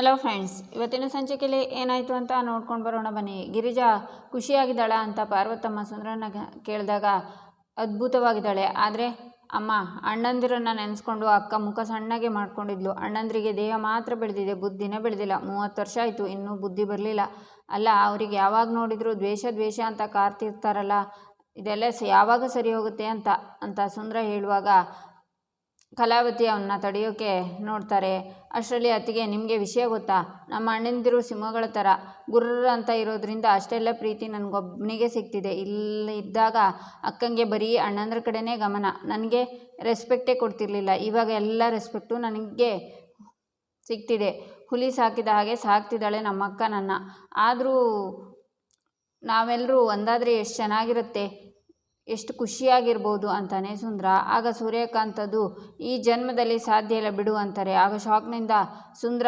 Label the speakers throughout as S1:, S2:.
S1: Hello friends ಇವತ್ತಿನ ಸಂಚಿಕೆಯಲ್ಲಿ ಏನಾಯಿತು ಅಂತ ನೋಡ್ಕೊಂಡು ಬರೋಣ ಬನ್ನಿ. ಗಿರಿಜಾ ಖುಷಿಯಾಗಿದ್ದಾಳ ಅಂತ ಪಾರ್ವತಮ್ಮ ಸುಂದರನ ಕೇಳಿದಾಗ ಅದ್ಭುತವಾಗಿದ್ದಾಳೆ. ಆದರೆ ಅಮ್ಮ, ಅಣ್ಣಂದಿರನ್ನು ನೆನೆಸ್ಕೊಂಡು ಅಕ್ಕ ಮುಖ ಸಣ್ಣಗೆ ಮಾಡ್ಕೊಂಡಿದ್ಲು. ಅಣ್ಣಂದಿರಿಗೆ ದೇಹ ಮಾತ್ರ ಬೆಳೆದಿದೆ, ಬುದ್ಧಿನೇ ಬೆಳೆದಿಲ್ಲ. ಮೂವತ್ತು ವರ್ಷ ಆಯಿತು, ಇನ್ನೂ ಬುದ್ಧಿ ಬರಲಿಲ್ಲ. ಅಲ್ಲ, ಅವರಿಗೆ ಯಾವಾಗ ನೋಡಿದರೂ ದ್ವೇಷ ದ್ವೇಷ ಅಂತ ಕಾರ್ತಿರ್ತಾರಲ್ಲ ಇದೆಲ್ಲ ಯಾವಾಗ ಸರಿ ಹೋಗುತ್ತೆ ಅಂತ ಅಂತ ಸುಂದರ ಹೇಳುವಾಗ ಕಲಾವತಿ ಅವನ್ನ ತಡೆಯೋಕೆ ನೋಡ್ತಾರೆ. ಅಷ್ಟರಲ್ಲಿ ಅತ್ತಿಗೆ ನಿಮಗೆ ವಿಷಯ ಗೊತ್ತಾ? ನಮ್ಮ ಅಣ್ಣಂದಿರು ಸಿಂಹಗಳ ಥರ ಗುರ್ರ ಅಂತ ಇರೋದ್ರಿಂದ ಅಷ್ಟೆಲ್ಲ ಪ್ರೀತಿ ನನಗೊಬ್ಬನಿಗೆ ಸಿಗ್ತಿದೆ. ಇಲ್ಲಿ ಇದ್ದಾಗ ಅಕ್ಕಂಗೆ ಬರೀ ಅಣ್ಣಂದ್ರ ಕಡೆನೇ ಗಮನ. ನನಗೆ ರೆಸ್ಪೆಕ್ಟೇ ಕೊಡ್ತಿರ್ಲಿಲ್ಲ. ಇವಾಗ ಎಲ್ಲ ರೆಸ್ಪೆಕ್ಟು ನನಗೆ ಸಿಗ್ತಿದೆ. ಹುಲಿ ಸಾಕಿದ ಹಾಗೆ ಸಾಕ್ತಿದ್ದಾಳೆ ನಮ್ಮಕ್ಕ ನನ್ನ. ಆದರೂ ನಾವೆಲ್ಲರೂ ಒಂದಾದರೆ ಎಷ್ಟು ಚೆನ್ನಾಗಿರುತ್ತೆ? ಎಷ್ಟು ಖುಷಿಯಾಗಿರ್ಬೋದು ಅಂತಾನೆ ಸುಂದ್ರ. ಆಗ ಸೂರ್ಯಕಾಂತದು ಈ ಜನ್ಮದಲ್ಲಿ ಸಾಧ್ಯ ಇಲ್ಲ ಬಿಡು ಅಂತಾರೆ. ಆಗ ಶಾಕ್ನಿಂದ ಸುಂದ್ರ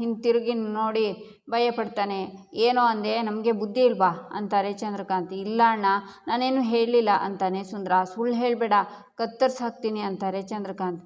S1: ಹಿಂತಿರುಗಿ ನೋಡಿ ಭಯಪಡ್ತಾನೆ. ಏನೋ ಅಂದೆ, ನಮಗೆ ಬುದ್ಧಿ ಇಲ್ವಾ? ಅಂತಾರೆ ಚಂದ್ರಕಾಂತಿ. ಇಲ್ಲ ಅಣ್ಣ, ನಾನೇನು ಹೇಳಲಿಲ್ಲ ಅಂತಾನೆ ಸುಂದ್ರ. ಸುಳ್ಳು ಹೇಳಬೇಡ ಕತ್ತರ್ಸಿ ಹಾಕ್ತೀನಿ ಅಂತಾರೆ ಚಂದ್ರಕಾಂತ್.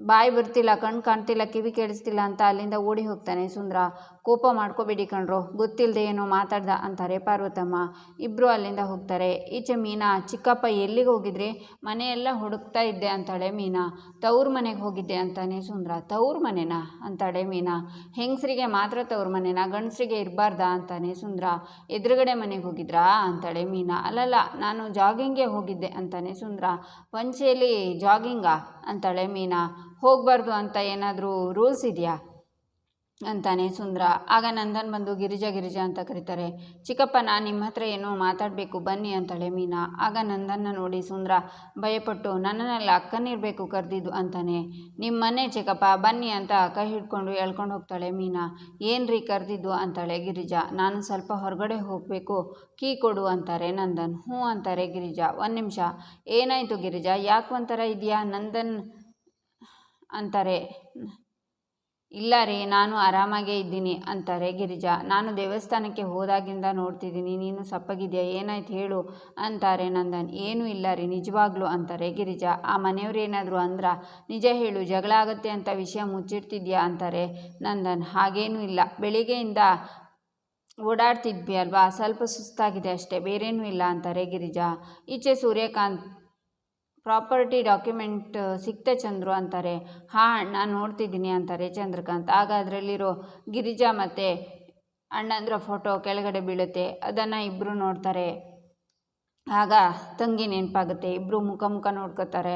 S1: ಬಾಯಿ ಬರ್ತಿಲ್ಲ ಕಣ್ಣು ಕಾಣ್ತಿಲ್ಲ, ಕಿವಿ ಕೇಳಿಸ್ತಿಲ್ಲ ಅಂತ ಅಲ್ಲಿಂದ ಓಡಿ ಹೋಗ್ತಾನೆ ಸುಂದರ. ಕೋಪ ಮಾಡ್ಕೋಬೇಡಿ ಕಣ್ರೋ. ಗೊತ್ತಿಲ್ಲದೆ ಏನೋ ಮಾತಾಡ್ದ ಅಂತಾರೆ ಪಾರ್ವತಮ್ಮ. ಇಬ್ಬರು ಅಲ್ಲಿಂದ ಹೋಗ್ತಾರೆ. ಈಚೆ ಮೀನಾ, ಚಿಕ್ಕಪ್ಪ ಎಲ್ಲಿಗೆ ಹೋಗಿದ್ರಿ? ಮನೆಯೆಲ್ಲ ಹುಡುಕ್ತಾ ಇದ್ದೆ ಅಂತಾಳೆ ಮೀನಾ. ತವ್ರ ಮನೆಗೆ ಹೋಗಿದ್ದೆ ಅಂತಾನೆ ಸುಂದ್ರ. ತವ್ರ ಮನೆನಾ? ಅಂತಾಳೆ ಮೀನಾ. ಹೆಂಗಸರಿಗೆ ಮಾತ್ರ ತವ್ರ ಮನೆನಾ? ಗಂಡಸರಿಗೆ ಇರಬಾರ್ದಾ? ಅಂತಾನೆ ಸುಂದ್ರ. ಎದುರುಗಡೆ ಮನೆಗೆ ಹೋಗಿದ್ರಾ? ಅಂತಾಳೆ ಮೀನಾ. ಅಲ್ಲಲ್ಲ, ನಾನು ಜಾಗಿಂಗ್ಗೆ ಹೋಗಿದ್ದೆ ಅಂತಾನೆ ಸುಂದ್ರ. ಪಂಚೆಯಲ್ಲಿ ಜಾಗಿಂಗಾ? ಅಂತಾಳೆ ಮೀನಾ. ಹೋಗಬಾರ್ದು ಅಂತ ಏನಾದರೂ ರೂಲ್ಸ್ ಇದೆಯಾ? ಅಂತಾನೆ ಸುಂದರ. ಆಗ ನಂದನ್ ಬಂದು ಗಿರಿಜಾ ಗಿರಿಜಾ ಅಂತ ಕರೀತಾರೆ. ಚಿಕ್ಕಪ್ಪ ನಾನು ನಿಮ್ಮ ಹತ್ರ ಏನೋ ಮಾತಾಡಬೇಕು, ಬನ್ನಿ ಅಂತಾಳೆ ಮೀನಾ. ಆಗ ನಂದನ್ನ ನೋಡಿ ಸುಂದರ, ಭಯಪಟ್ಟು, ನನ್ನನ್ನೆಲ್ಲ ಅಕ್ಕನಿರಬೇಕು ಕರೆದಿದ್ದು ಅಂತಾನೆ. ನಿಮ್ಮನ್ನೇ ಮನೆ ಚಿಕ್ಕಪ್ಪ, ಬನ್ನಿ ಅಂತ ಕೈ ಹಿಡ್ಕೊಂಡು ಎಳ್ಕೊಂಡು ಹೋಗ್ತಾಳೆ ಮೀನಾ. ಏನ್ರಿ ಕರೆದಿದ್ದು ಅಂತಾಳೆ ಗಿರಿಜಾ. ನಾನು ಸ್ವಲ್ಪ ಹೊರಗಡೆ ಹೋಗಬೇಕು, ಕೀ ಕೊಡು ಅಂತಾರೆ ನಂದನ್. ಹ್ಞೂ ಅಂತಾರೆ ಗಿರಿಜಾ. ಒಂದು ನಿಮಿಷ. ಏನಾಯಿತು ಗಿರಿಜಾ? ಯಾಕೆ ಒಂಥರ ಇದೆಯಾ? ನಂದನ್ ಅಂತಾರೆ. ಇಲ್ಲ ರೀ, ನಾನು ಆರಾಮಾಗೇ ಇದ್ದೀನಿ ಅಂತಾರೆ ಗಿರಿಜಾ. ನಾನು ದೇವಸ್ಥಾನಕ್ಕೆ ಹೋದಾಗಿಂದ ನೋಡ್ತಿದ್ದೀನಿ, ನೀನು ಸಪ್ಪಗಿದೆಯಾ, ಏನಾಯ್ತು ಹೇಳು ಅಂತಾರೆ ನಂದನ್. ಏನೂ ಇಲ್ಲ ರೀ, ನಿಜವಾಗ್ಲೂ ಅಂತಾರೆ ಗಿರಿಜಾ. ಆ ಮನೆಯವ್ರು ಏನಾದರೂ ಅಂದ್ರ, ನಿಜ ಹೇಳು, ಜಗಳ ಆಗತ್ತೆ ಅಂತ ವಿಷಯ ಮುಚ್ಚಿಡ್ತಿದ್ಯಾ ಅಂತಾರೆ ನಂದನ್. ಹಾಗೇನೂ ಇಲ್ಲ. ಬೆಳಿಗ್ಗೆಯಿಂದ ಓಡಾಡ್ತಿದ್ವಿ ಅಲ್ವಾ, ಸ್ವಲ್ಪ ಸುಸ್ತಾಗಿದೆ ಅಷ್ಟೇ, ಬೇರೇನೂ ಇಲ್ಲ ಅಂತಾರೆ ಗಿರಿಜಾ. ಈಚೆ ಸೂರ್ಯಕಾಂತ್ ಪ್ರಾಪರ್ಟಿ ಡಾಕ್ಯುಮೆಂಟ್ ಸಿಕ್ತೆ ಚಂದ್ರು ಅಂತಾರೆ. ಹಾಂ ಅಣ್ಣ ನೋಡ್ತಿದ್ದೀನಿ ಅಂತಾರೆ ಚಂದ್ರಕಾಂತ್. ಆಗ ಅದರಲ್ಲಿರೋ ಗಿರಿಜಾ ಮತ್ತು ಅಣ್ಣಂದ್ರ ಫೋಟೋ ಕೆಳಗಡೆ ಬೀಳುತ್ತೆ. ಅದನ್ನು ಇಬ್ಬರು ನೋಡ್ತಾರೆ. ಆಗ ತಂಗಿ ನೆನಪಾಗುತ್ತೆ. ಇಬ್ಬರು ಮುಖ ಮುಖ ನೋಡ್ಕೋತಾರೆ.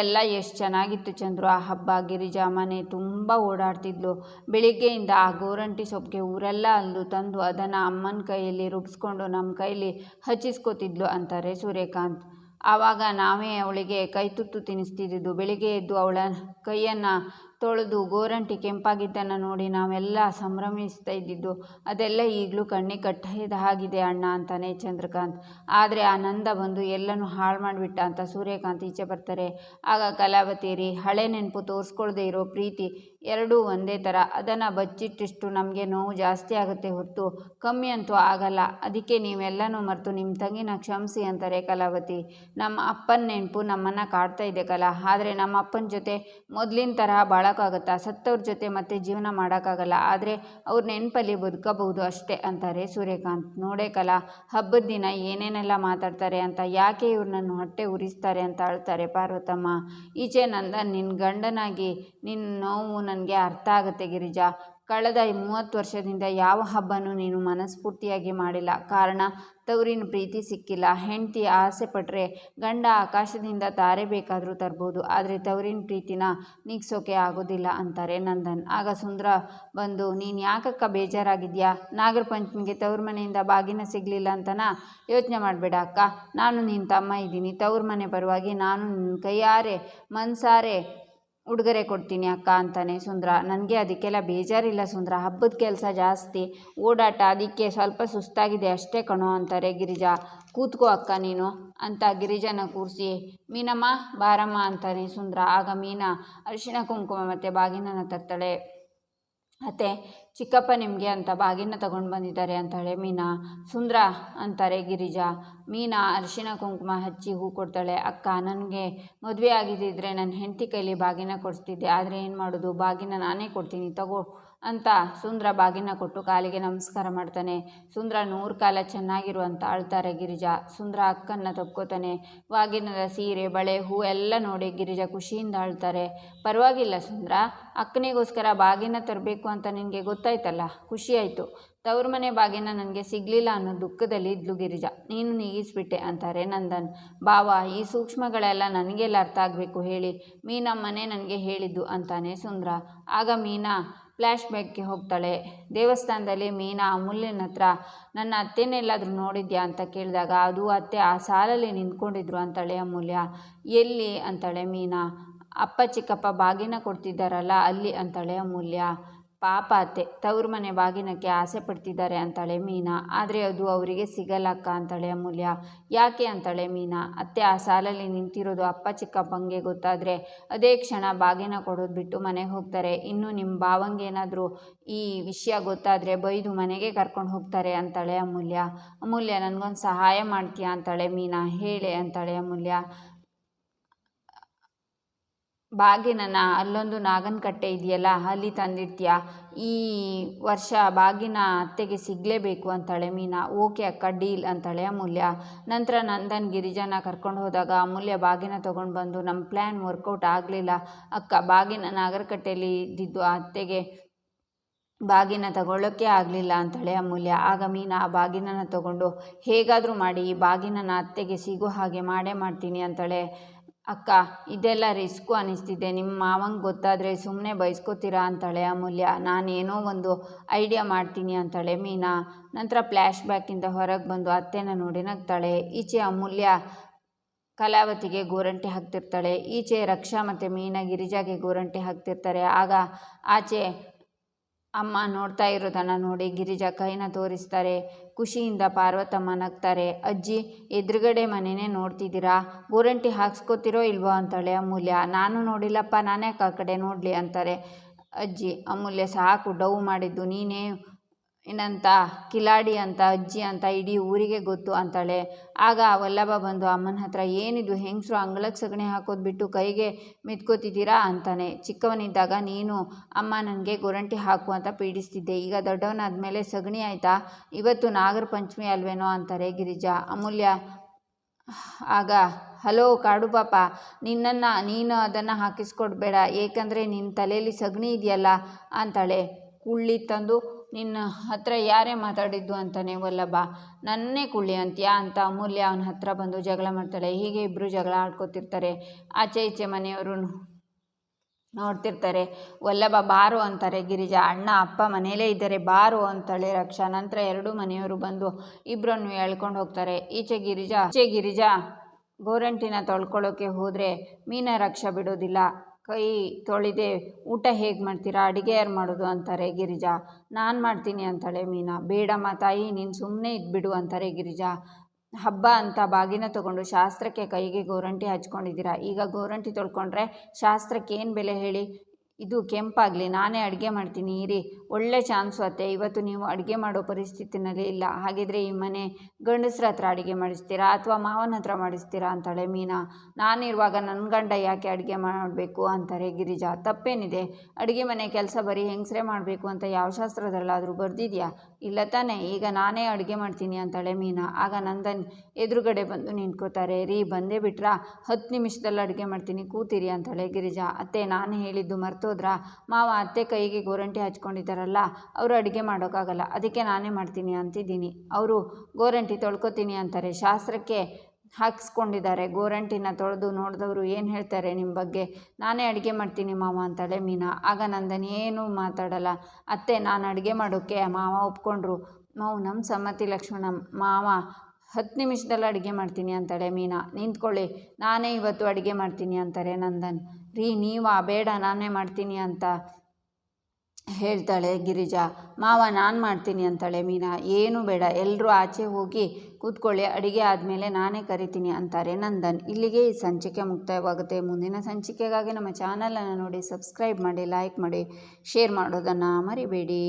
S1: ಎಲ್ಲ ಎಷ್ಟು ಚೆನ್ನಾಗಿತ್ತು ಚಂದ್ರು. ಆ ಹಬ್ಬ, ಗಿರಿಜಾ ಮನೆ ತುಂಬ ಓಡಾಡ್ತಿದ್ಲು. ಬೆಳಿಗ್ಗೆಯಿಂದ ಆ ಗೋರಂಟಿ ಸೊಪ್ಪಿಗೆ ಊರೆಲ್ಲ ಅಲ್ಲು ತಂದು ಅದನ್ನು ಅಮ್ಮನ ಕೈಯಲ್ಲಿ ರುಬ್ಸ್ಕೊಂಡು ನಮ್ಮ ಕೈಯಲ್ಲಿ ಹಚ್ಚಿಸ್ಕೋತಿದ್ಲು ಅಂತಾರೆ ಸೂರ್ಯಕಾಂತ್. ಆವಾಗ ನಾವೇ ಅವಳಿಗೆ ಕೈ ತುತ್ತು ತಿನ್ನಿಸ್ತಿದ್ದಿದ್ದು. ಬೆಳಿಗ್ಗೆ ಎದ್ದು ಅವಳ ಕೈಯನ್ನು ತೊಳೆದು ಗೋರಂಟಿ ಕೆಂಪಾಗಿದ್ದನ್ನು ನೋಡಿ ನಾವೆಲ್ಲ ಸಂಭ್ರಮಿಸ್ತಾ ಇದ್ದಿದ್ದು. ಅದೆಲ್ಲ ಈಗಲೂ ಕಣ್ಣಿ ಕಟ್ಟಿದ ಹಾಗಿದೆ ಅಣ್ಣ ಅಂತಾನೆ ಚಂದ್ರಕಾಂತ್. ಆದರೆ ಆ ನಂದ ಬಂದು ಎಲ್ಲನೂ ಹಾಳು ಮಾಡಿಬಿಟ್ಟ ಅಂತ ಸೂರ್ಯಕಾಂತ್ ಈಚೆ ಬರ್ತಾರೆ. ಆಗ ಕಲಾವತಿ ಹಳೆ ನೆನಪು ತೋರಿಸ್ಕೊಳ್ದೇ ಇರೋ ಪ್ರೀತಿ ಎರಡೂ ಒಂದೇ ಥರ ಅದನ್ನು ಬಚ್ಚಿಟ್ಟಿಷ್ಟು ನಮಗೆ ನೋವು ಜಾಸ್ತಿ ಆಗುತ್ತೆ ಹೊರತು ಕಮ್ಮಿ ಅಂತೂ ಆಗಲ್ಲ. ಅದಕ್ಕೆ ನೀವೆಲ್ಲನೂ ಮರೆತು ನಿಮ್ಮ ತಂಗಿನ ಕ್ಷಮಿಸಿ ಅಂತಾರೆ ಕಲಾವತಿ. ನಮ್ಮ ಅಪ್ಪನ ನೆನಪು ನಮ್ಮನ್ನು ಕಾಡ್ತಾ ಇದೆ ಕಲಾ. ಆದರೆ ನಮ್ಮ ಅಪ್ಪನ ಜೊತೆ ಮೊದಲಿನ ತರಹ ಬಾಳೋಕ್ಕಾಗತ್ತಾ? ಸತ್ತವ್ರ ಜೊತೆ ಮತ್ತೆ ಜೀವನ ಮಾಡೋಕ್ಕಾಗಲ್ಲ. ಆದರೆ ಅವ್ರ ನೆನಪಲ್ಲಿ ಬದುಕಬಹುದು ಅಷ್ಟೇ ಅಂತಾರೆ ಸೂರ್ಯಕಾಂತ್. ನೋಡೇ ಕಲಾ, ಹಬ್ಬದ ದಿನ ಏನೇನೆಲ್ಲ ಮಾತಾಡ್ತಾರೆ ಅಂತ, ಯಾಕೆ ಇವ್ರನ್ನ ಹೊಟ್ಟೆ ಉರಿಸ್ತಾರೆ ಅಂತ ಅಳ್ತಾರೆ ಪಾರ್ವತಮ್ಮ. ಈಚೆ ನಂದ ನಿನ್ನ ಗಂಡನಾಗಿ ನಿನ್ನ ನೋವು ನನಗೆ ಅರ್ಥ ಆಗುತ್ತೆ ಗಿರಿಜಾ. ಕಳೆದ ಮೂವತ್ತು ವರ್ಷದಿಂದ ಯಾವ ಹಬ್ಬನೂ ನೀನು ಮನಸ್ಫೂರ್ತಿಯಾಗಿ ಮಾಡಿಲ್ಲ. ಕಾರಣ, ತವರಿನ ಪ್ರೀತಿ ಸಿಕ್ಕಿಲ್ಲ. ಹೆಂಡತಿ ಆಸೆ ಪಟ್ಟರೆ ಗಂಡ ಆಕಾಶದಿಂದ ತಾರೆ ಬೇಕಾದರೂ ತರ್ಬೋದು. ಆದರೆ ತವರಿನ ಪ್ರೀತಿನ ನೀಗ್ಸೋಕೆ ಆಗೋದಿಲ್ಲ ಅಂತಾರೆ ನಂದನ್. ಆಗ ಸುಂದರ ಬಂದು, ನೀನು ಯಾಕಕ್ಕ ಬೇಜಾರಾಗಿದ್ಯಾ? ನಾಗರ ಪಂಚಮಿಗೆ ತವ್ರ ಮನೆಯಿಂದ ಬಾಗಿನ ಸಿಗಲಿಲ್ಲ ಅಂತನಾ? ಯೋಚನೆ ಮಾಡಬೇಡ ಅಕ್ಕ. ನಾನು ನಿನ್ನ ತಮ್ಮ ಇದ್ದೀನಿ. ತವ್ರ ಮನೆ ಪರವಾಗಿ ನಾನು ನಿನ್ನ ಕೈಯಾರೆ, ಮನ್ಸಾರೆ ಉಡುಗೊರೆ ಕೊಡ್ತೀನಿ ಅಕ್ಕ ಅಂತಾನೆ ಸುಂದ್ರ. ನನಗೆ ಅದಕ್ಕೆಲ್ಲ ಬೇಜಾರಿಲ್ಲ ಸುಂದ್ರ. ಹಬ್ಬದ ಕೆಲಸ ಜಾಸ್ತಿ, ಓಡಾಟ ಅದಕ್ಕೆ ಸ್ವಲ್ಪ ಸುಸ್ತಾಗಿದೆ ಅಷ್ಟೇ ಕಣೋ ಅಂತಾರೆ ಗಿರಿಜಾ. ಕೂತ್ಕೋ ಅಕ್ಕ ನೀನು ಅಂತ ಗಿರಿಜಾನ ಕೂರಿಸಿ, ಮೀನಮ್ಮ, ಬಾರಮ್ಮ ಅಂತಾನೆ ಸುಂದ್ರ. ಆಗ ಮೀನಾ ಅರಿಶಿಣ ಕುಂಕುಮ ಮತ್ತು ಬಾಗಿನನ ತರ್ತಾಳೆ. ಅತ್ತೆ ಚಿಕ್ಕಪ್ಪ ನಿಮಗೆ ಅಂತ ಬಾಗಿನ ತಗೊಂಡು ಬಂದಿದ್ದಾರೆ ಅಂತಾಳೆ ಮೀನಾ, ಸುಂದ್ರ ಅಂತಾರೆ ಗಿರಿಜಾ. ಮೀನಾ ಅರಿಶಿನ ಕುಂಕುಮ ಹಚ್ಚಿ ಹೂ ಕೊಡ್ತಾಳೆ. ಅಕ್ಕ, ನನಗೆ ಮದುವೆ ಆಗಿದ್ದಿದ್ರೆ ನನ್ನ ಹೆಂಡತಿ ಕೈಲಿ ಬಾಗಿನ ಕೊಡಿಸ್ತಿದ್ದೆ. ಆದರೆ ಏನು ಮಾಡೋದು? ಬಾಗಿನ ನಾನೇ ಕೊಡ್ತೀನಿ. ತಗೋ. ಅಂತ ಸುಂದ್ರ ಬಾಗಿನ ಕೊಟ್ಟು ಕಾಲಿಗೆ ನಮಸ್ಕಾರ ಮಾಡ್ತಾನೆ. ಸುಂದ್ರ ನೂರು ಕಾಲ ಚೆನ್ನಾಗಿರು ಅಂತ ಅಳ್ತಾರೆ ಗಿರಿಜಾ. ಸುಂದ್ರ ಅಕ್ಕನ್ನ ತಪ್ಕೋತಾನೆ ಬಾಗಿನದ ಸೀರೆ, ಬಳೆ, ಹೂ ಎಲ್ಲ ನೋಡಿ ಗಿರಿಜಾ ಖುಷಿಯಿಂದ ಅಳ್ತಾರೆ ಪರವಾಗಿಲ್ಲ ಸುಂದ್ರ, ಅಕ್ಕನಿಗೋಸ್ಕರ ಬಾಗಿನ ತರಬೇಕು ಅಂತ ನಿನಗೆ ಗೊತ್ತಾಯ್ತಲ್ಲ? ಖುಷಿಯಾಯಿತು ತವ್ರ ಮನೆ ಬಾಗಿನ ನನಗೆ ಸಿಗಲಿಲ್ಲ ಅನ್ನೋ ದುಃಖದಲ್ಲಿ ಇದ್ಲು ಗಿರಿಜಾ. ನೀನು ನೀಗಿಸ್ಬಿಟ್ಟೆ ಅಂತಾರೆ ನಂದನ್. ಬಾವ, ಈ ಸೂಕ್ಷ್ಮಗಳೆಲ್ಲ ನನಗೆಲ್ಲ ಅರ್ಥ ಆಗಬೇಕು, ಹೇಳಿ. ಮೀನಮ್ಮನೇ ನನಗೆ ಹೇಳಿದ್ದು ಅಂತಾನೆ ಸುಂದ್ರ. ಆಗ ಮೀನಾ ಫ್ಲ್ಯಾಶ್ ಬ್ಯಾಕ್ಗೆ ಹೋಗ್ತಾಳೆ. ದೇವಸ್ಥಾನದಲ್ಲಿ ಮೀನಾ, ಅಮೂಲ್ಯನ ಹತ್ರ, ನನ್ನ ಅತ್ತೆನೆಲ್ಲಾದರೂ ನೋಡಿದ್ಯಾ? ಅಂತ ಕೇಳಿದಾಗ, ಅದು ಅತ್ತೆ ಆ ಸಾಲಲ್ಲಿ ನಿಂತ್ಕೊಂಡಿದ್ರು, ಅಂತಾಳೆ ಅಮೂಲ್ಯ. ಎಲ್ಲಿ? ಅಂತಾಳೆ ಮೀನಾ. ಅಪ್ಪ ಚಿಕ್ಕಪ್ಪ ಬಾಗಿನ ಕೊಡ್ತಿದ್ದಾರಲ್ಲ ಅಲ್ಲಿ, ಅಂತಾಳೆ ಅಮೂಲ್ಯ. ಪಾಪ ಅತ್ತೆ, ತವ್ರ ಮನೆ ಬಾಗಿನಕ್ಕೆ ಆಸೆ ಪಡ್ತಿದ್ದಾರೆ ಅಂತಾಳೆ ಮೀನಾ. ಆದರೆ ಅದು ಅವರಿಗೆ ಸಿಗಲ್ಲಕ್ಕ ಅಂತಾಳೆ ಅಮೂಲ್ಯ. ಯಾಕೆ ಅಂತಾಳೆ ಮೀನಾ? ಅತ್ತೆ, ಆ ಸಾಲಲ್ಲಿ ನಿಂತಿರೋದು ಅಪ್ಪ ಚಿಕ್ಕಪ್ಪಂಗೆ ಗೊತ್ತಾದರೆ ಅದೇ ಕ್ಷಣ ಬಾಗಿನ ಕೊಡೋದು ಬಿಟ್ಟು ಮನೆಗೆ ಹೋಗ್ತಾರೆ. ಇನ್ನು ನಿಮ್ಮ ಭಾವಂಗೇನಾದರೂ ಈ ವಿಷಯ ಗೊತ್ತಾದರೆ ಬೈದು ಮನೆಗೆ ಕರ್ಕೊಂಡು ಹೋಗ್ತಾರೆ ಅಂತಾಳೆ ಅಮೂಲ್ಯ. ಅಮೂಲ್ಯ, ನನಗೊಂದು ಸಹಾಯ ಮಾಡ್ತೀಯಾ ಅಂತಾಳೆ ಮೀನಾ. ಹೇಳೆ ಅಂತಾಳೆ ಅಮೂಲ್ಯ. ಬಾಗಿನನ ಅಲ್ಲೊಂದು ನಾಗನ ಕಟ್ಟೆ ಇದೆಯಲ್ಲ, ಅಲ್ಲಿ ತಂದಿರ್ತೀಯ ಈ ವರ್ಷ ಬಾಗಿನ ಅತ್ತೆಗೆ ಸಿಗಲೇಬೇಕು ಅಂತಾಳೆ ಮೀನಾ. ಓಕೆ ಅಕ್ಕ, ಡೀಲ್ ಅಂತಾಳೆ ಅಮೂಲ್ಯ. ನಂತರ ನಂದನ್ ಗಿರಿಜಾನ ಕರ್ಕೊಂಡು ಹೋದಾಗ ಅಮೂಲ್ಯ ಬಾಗಿನ ತೊಗೊಂಡು ಬಂದು ನಮ್ಮ ಪ್ಲ್ಯಾನ್ ವರ್ಕೌಟ್ ಆಗಲಿಲ್ಲ. ಅಕ್ಕ, ಬಾಗಿನ ನಾಗರಕಟ್ಟೆಯಲ್ಲಿ ಇದ್ದಿದ್ದು ಅತ್ತೆಗೆ ಬಾಗಿನ ತಗೊಳ್ಳೋಕ್ಕೆ ಆಗಲಿಲ್ಲ ಅಂತಾಳೆ ಅಮೂಲ್ಯ. ಆಗ ಮೀನಾ ಆ ಬಾಗಿನನ ತಗೊಂಡು, ಹೇಗಾದರೂ ಮಾಡಿ ಈ ಬಾಗಿನನ ಅತ್ತೆಗೆ ಸಿಗೋ ಹಾಗೆ ಮಾಡೇ ಮಾಡ್ತೀನಿ ಅಂತಾಳೆ. ಅಕ್ಕ, ಇದೆಲ್ಲ ರಿಸ್ಕು ಅನ್ನಿಸ್ತಿದೆ ನಿಮ್ಮ ಮಾವಂಗೆ ಗೊತ್ತಾದರೆ ಸುಮ್ಮನೆ ಬಯಸ್ಕೋತೀರಾ ಅಂತಾಳೆ ಅಮೂಲ್ಯ. ನಾನೇನೋ ಒಂದು ಐಡಿಯಾ ಮಾಡ್ತೀನಿ ಅಂತಾಳೆ ಮೀನಾ. ನಂತರ ಫ್ಲ್ಯಾಶ್ ಬ್ಯಾಕಿಂದ ಹೊರಗೆ ಬಂದು ಅತ್ತೆನ ನೋಡಿ ನಗ್ತಾಳೆ. ಈಚೆ ಅಮೂಲ್ಯ ಕಲಾವತಿಗೆ ಗೋರಂಟಿ ಹಾಕ್ತಿರ್ತಾಳೆ. ಈಚೆ ರಕ್ಷಾ ಮತ್ತು ಮೀನಾ ಗಿರಿಜಾಗೆ ಗೋರಂಟಿ ಹಾಕ್ತಿರ್ತಾರೆ. ಆಗ ಆಚೆ ಅಮ್ಮ ನೋಡ್ತಾ ಇರೋದನ್ನು ನೋಡಿ ಗಿರಿಜಾ ಕೈನ ತೋರಿಸ್ತಾರೆ, ಖುಷಿಯಿಂದ ಪಾರ್ವತಮ್ಮ ನಗ್ತಾರೆ, ಅಜ್ಜಿ, ಎದುರುಗಡೆ ಮನೆಯೇ ನೋಡ್ತಿದ್ದೀರಾ? ಗೋರಂಟಿ ಹಾಕ್ಸ್ಕೊತಿರೋ ಇಲ್ವೋ? ಅಂತಾಳೆ ಅಮೂಲ್ಯ. ನಾನು ನೋಡಿಲ್ಲಪ್ಪ ನಾನೇ ಆ ಕಡೆ ನೋಡಲಿ? ಅಂತಾರೆ. ಅಜ್ಜಿ, ಅಮೂಲ್ಯ ಸಾಕು ಡವ್ ಮಾಡಿದ್ದು ನೀನೇ ಏನಂತ, ಕಿಲಾಡಿ ಅಂತ, ಅಜ್ಜಿ ಅಂತ, ಇಡೀ ಊರಿಗೆ ಗೊತ್ತು ಅಂತಾಳೆ. ಆಗ ವಲ್ಲಭ ಬಂದು ಅಮ್ಮನ ಹತ್ರ, ಏನಿದು ಹೆಂಗಸರು ಅಂಗಳಕ್ಕೆ ಸಗಣಿ ಹಾಕೋದು ಬಿಟ್ಟು ಕೈಗೆ ಮೆತ್ಕೋತಿದ್ದೀರಾ ಅಂತಾನೆ. ಚಿಕ್ಕವನಿದ್ದಾಗ ನೀನು, ಅಮ್ಮ ನನಗೆ ಗೊರಂಟಿ ಹಾಕು ಅಂತ ಪೀಡಿಸ್ತಿದ್ದೆ. ಈಗ ದೊಡ್ಡವನಾದ ಮೇಲೆ ಸಗಣಿ ಆಯಿತಾ? ಇವತ್ತು ನಾಗರ ಪಂಚಮಿ ಅಲ್ವೇನೋ ಅಂತಾರೆ ಗಿರಿಜಾ. ಅಮೂಲ್ಯ, ಆಗ, ಹಲೋ ಕಾಡು ಪಾಪ, ನಿನ್ನನ್ನು, ನೀನು ಅದನ್ನು ಹಾಕಿಸ್ಕೊಡ್ಬೇಡ. ಏಕೆಂದರೆ ನಿನ್ನ ತಲೆಯಲ್ಲಿ ಸಗಣಿ ಇದೆಯಲ್ಲ, ಅಂತಾಳೆ. ಕುಳ್ಳಿ ತಂದು ನಿನ್ನ ಹತ್ರ ಯಾರೇ ಮಾತಾಡಿದ್ದು ಅಂತಾನೆ, ವಲ್ಲಭ. ನನ್ನೇ ಕುಳ್ಳಿ ಅಂತ್ಯಾ ಅಂತ ಅಮೂಲ್ಯ ಅವನ ಹತ್ರ ಬಂದು ಜಗಳ ಮಾಡ್ತಾಳೆ. ಹೀಗೆ ಇಬ್ಬರು ಜಗಳ ಆಡ್ಕೋತಿರ್ತಾರೆ. ಆಚೆ ಈಚೆ ಮನೆಯವರು ನೋಡ್ತಿರ್ತಾರೆ. ವಲ್ಲಭ, ಬಾರು ಅಂತಾರೆ. ಗಿರಿಜಾ, ಅಣ್ಣ, ಅಪ್ಪ ಮನೆಯಲ್ಲೇ ಇದ್ದಾರೆ. ಬಾರು ಅಂತಾಳೆ ರಕ್ಷಾ. ನಂತರ ಎರಡು ಮನೆಯವರು ಬಂದು ಇಬ್ಬರನ್ನು ಎಳ್ಕೊಂಡು ಹೋಗ್ತಾರೆ. ಈಚೆ ಗಿರಿಜಾ ಈಚೆ ಗಿರಿಜಾ, ಗೋರಂಟಿನ ತೊಳ್ಕೊಳ್ಳೋಕ್ಕೆ ಹೋದರೆ ಮೀನ ರಕ್ಷಾ ಬಿಡೋದಿಲ್ಲ. ಕೈ ತೊಳೆದೆ, ಊಟ ಹೇಗೆ ಮಾಡ್ತೀರಾ? ಅಡುಗೆ ಯಾರು ಮಾಡೋದು ಅಂತಾರೆ ಗಿರಿಜಾ. ನಾನು ಮಾಡ್ತೀನಿ ಅಂತಾಳೆ ಮೀನಾ. ಬೇಡಮ್ಮ ತಾಯಿ, ನೀನು ಸುಮ್ಮನೆ ಇದ್ಬಿಡು ಅಂತಾರೆ ಗಿರಿಜಾ. ಹಬ್ಬ ಅಂತ ಬಾಗಿನ ತಗೊಂಡು ಶಾಸ್ತ್ರಕ್ಕೆ ಕೈಗೆ ಗೋರಂಟಿ ಹಚ್ಕೊಂಡಿದ್ದೀರಾ? ಈಗ ಗೋರಂಟಿ ತೊಳ್ಕೊಂಡ್ರೆ ಶಾಸ್ತ್ರಕ್ಕೆ ಏನು ಬೆಲೆ ಹೇಳಿ? ಇದು ಕೆಂಪಾಗಲಿ, ನಾನೇ ಅಡುಗೆ ಮಾಡ್ತೀನಿ, ಇರಿ. ಒಳ್ಳೆ ಚಾನ್ಸು ಅತ್ತೆ. ಇವತ್ತು ನೀವು ಅಡುಗೆ ಮಾಡೋ ಪರಿಸ್ಥಿತಿನಲ್ಲಿ ಇಲ್ಲ. ಹಾಗಿದ್ರೆ ಈ ಮನೆ ಗಂಡಸ್ರ ಹತ್ರ ಅಡುಗೆ ಮಾಡಿಸ್ತೀರಾ ಅಥವಾ ಮಾವನ ಹತ್ರ ಮಾಡಿಸ್ತೀರಾ ಅಂತಾಳೆ ಮೀನಾ. ನಾನಿರುವಾಗ ನನ್ನ ಗಂಡ ಯಾಕೆ ಅಡುಗೆ ಮಾಡಬೇಕು ಅಂತಾರೆ ಗಿರಿಜಾ. ತಪ್ಪೇನಿದೆ. ಅಡುಗೆ ಮನೆ ಕೆಲಸ ಬರೀ ಹೆಂಗಸ್ರೆ ಮಾಡಬೇಕು ಅಂತ ಯಾವ ಶಾಸ್ತ್ರದಲ್ಲಾದರೂ ಬರೆದಿದೆಯಾ? ಇಲ್ಲ ತಾನೇ, ಈಗ ನಾನೇ ಅಡುಗೆ ಮಾಡ್ತೀನಿ ಅಂತಾಳೆ ಮೀನಾ. ಆಗ ನಂದನ್ ಎದುರುಗಡೆ ಬಂದು ನಿಂತ್ಕೋತಾರೆ, ರೀ ಬಂದೇ ಬಿಟ್ರಾ, ಹತ್ತು ನಿಮಿಷದಲ್ಲಿ ಅಡುಗೆ ಮಾಡ್ತೀನಿ, ಕೂತಿರಿ ಅಂತಾಳೆ ಗಿರಿಜಾ. ಅತ್ತೆ, ನಾನು ಹೇಳಿದ್ದು ಮರ್ತೋದ್ರಾ? ಮಾವ ಅತ್ತೆ ಕೈಗೆ ಗೋರಂಟಿ ಹಚ್ಕೊಂಡಿದ್ದಾರಲ್ಲ, ಅವರು ಅಡುಗೆ ಮಾಡೋಕ್ಕಾಗಲ್ಲ, ಅದಕ್ಕೆ ನಾನೇ ಮಾಡ್ತೀನಿ ಅಂತಿದ್ದೀನಿ. ಅವರು ಗೋರಂಟಿ ತೊಳ್ಕೊತೀನಿ ಅಂತಾರೆ. ಶಾಸ್ತ್ರಕ್ಕೆ ಹಾಕ್ಸ್ಕೊಂಡಿದ್ದಾರೆ. ಗೋರಂಟಿನ ತೊಳೆದು ನೋಡಿದವರು ಏನು ಹೇಳ್ತಾರೆ ನಿಮ್ಮ ಬಗ್ಗೆ? ನಾನೇ ಅಡುಗೆ ಮಾಡ್ತೀನಿ ಮಾವ ಅಂತಾಳೆ ಮೀನಾ. ಆಗ ನಂದನ್ ಏನೂ ಮಾತಾಡಲ್ಲ. ಅತ್ತೆ, ನಾನು ಅಡುಗೆ ಮಾಡೋಕ್ಕೆ ಮಾವ ಒಪ್ಕೊಂಡ್ರು. ಮಾವು ನಮ್ಮ ಸಮ್ಮತಿ ಲಕ್ಷ್ಮಣ, ಮಾವ, ಹತ್ತು ನಿಮಿಷದಲ್ಲಿ ಅಡುಗೆ ಮಾಡ್ತೀನಿ ಅಂತಾಳೆ ಮೀನಾ. ನಿಂತ್ಕೊಳ್ಳಿ. ನಾನೇ ಇವತ್ತು ಅಡುಗೆ ಮಾಡ್ತೀನಿ ಅಂತಾರೆ ನಂದನ್. ರೀ, ನೀವಾ? ಬೇಡ, ನಾನೇ ಮಾಡ್ತೀನಿ ಅಂತ. ಹೇಳ್ತಾಳೆ, ಗಿರಿಜಾ, ಮಾವ ನಾನು ಮಾಡ್ತೀನಿ ಅಂತಾಳೆ ಮೀನಾ. ಏನು ಬೇಡ ಎಲ್ಲರೂ ಆಚೆ ಹೋಗಿ ಕೂತ್ಕೊಳ್ಳಿ. ಅಡುಗೆ ಆದಮೇಲೆ ನಾನೇ ಕರಿತೀನಿ ಅಂತಾರೆ ನಂದನ್. ಇಲ್ಲಿಗೆ ಈ ಸಂಚಿಕೆ ಮುಕ್ತಾಯವಾಗುತ್ತೆ. ಮುಂದಿನ ಸಂಚಿಕೆಗಾಗಿ ನಮ್ಮ ಚಾನಲನ್ನು ನೋಡಿ, ಸಬ್ಸ್ಕ್ರೈಬ್ ಮಾಡಿ, ಲೈಕ್ ಮಾಡಿ, ಶೇರ್ ಮಾಡೋದನ್ನು ಮರಿಬೇಡಿ.